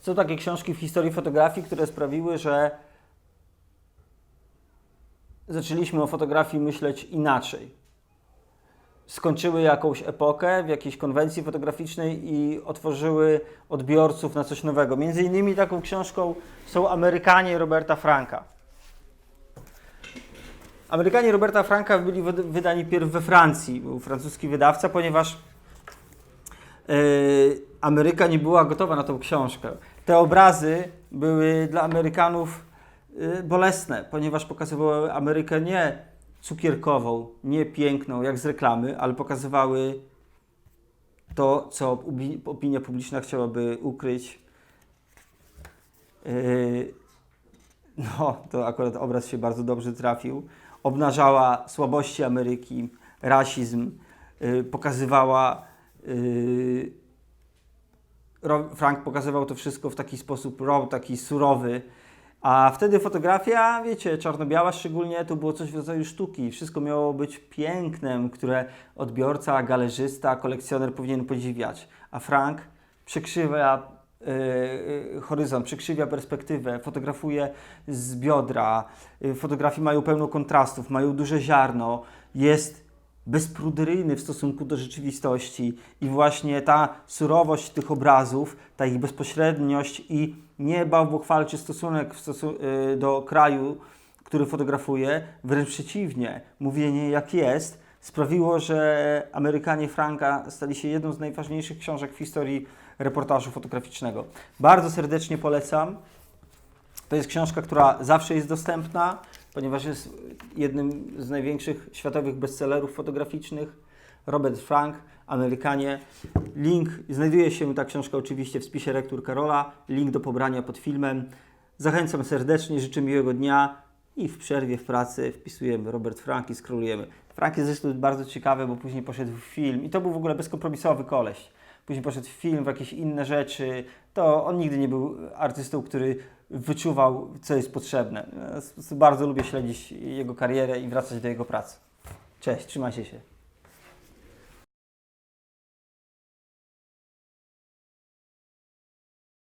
Są takie książki w historii fotografii, które sprawiły, że zaczęliśmy o fotografii myśleć inaczej. Skończyły jakąś epokę w jakiejś konwencji fotograficznej i otworzyły odbiorców na coś nowego. Między innymi taką książką są Amerykanie Roberta Franka. Amerykanie Roberta Franka byli wyd- wydani pierw we Francji, był francuski wydawca, ponieważ yy, Ameryka nie była gotowa na tą książkę. Te obrazy były dla Amerykanów yy, bolesne, ponieważ pokazywały Amerykę nie cukierkową, nie piękną, jak z reklamy, ale pokazywały to, co opinia publiczna chciałaby ukryć. Yy, no, to akurat obraz się bardzo dobrze trafił. Obnażała słabości Ameryki, rasizm, yy, pokazywała. Frank pokazywał to wszystko w taki sposób raw, taki surowy. A wtedy fotografia, wiecie, czarno-biała szczególnie, to było coś w rodzaju sztuki. Wszystko miało być pięknem, które odbiorca, galerzysta, kolekcjoner powinien podziwiać. A Frank przekrzywia yy, horyzont, przekrzywia perspektywę, fotografuje z biodra. Yy, fotografie mają pełno kontrastów, mają duże ziarno, jest bezpruderyjny w stosunku do rzeczywistości i właśnie ta surowość tych obrazów, ta ich bezpośredniość i niebałwochwalczy stosunek w stosu- y, do kraju, który fotografuje, wręcz przeciwnie, mówienie jak jest, sprawiło, że Amerykanie Franka stali się jedną z najważniejszych książek w historii reportażu fotograficznego. Bardzo serdecznie polecam. To jest książka, która zawsze jest dostępna, ponieważ jest jednym z największych światowych bestsellerów fotograficznych. Robert Frank, Amerykanie. Link, znajduje się ta książka oczywiście w spisie Rektur Karola. Link do pobrania pod filmem. Zachęcam serdecznie, życzę miłego dnia i w przerwie w pracy wpisujemy Robert Frank i skrolujemy. Frank jest zresztą bardzo ciekawy, bo później poszedł w film i to był w ogóle bezkompromisowy koleś. Później poszedł w film, w jakieś inne rzeczy. To on nigdy nie był artystą, który wyczuwał, co jest potrzebne. Bardzo lubię śledzić jego karierę i wracać do jego pracy. Cześć, trzymajcie się.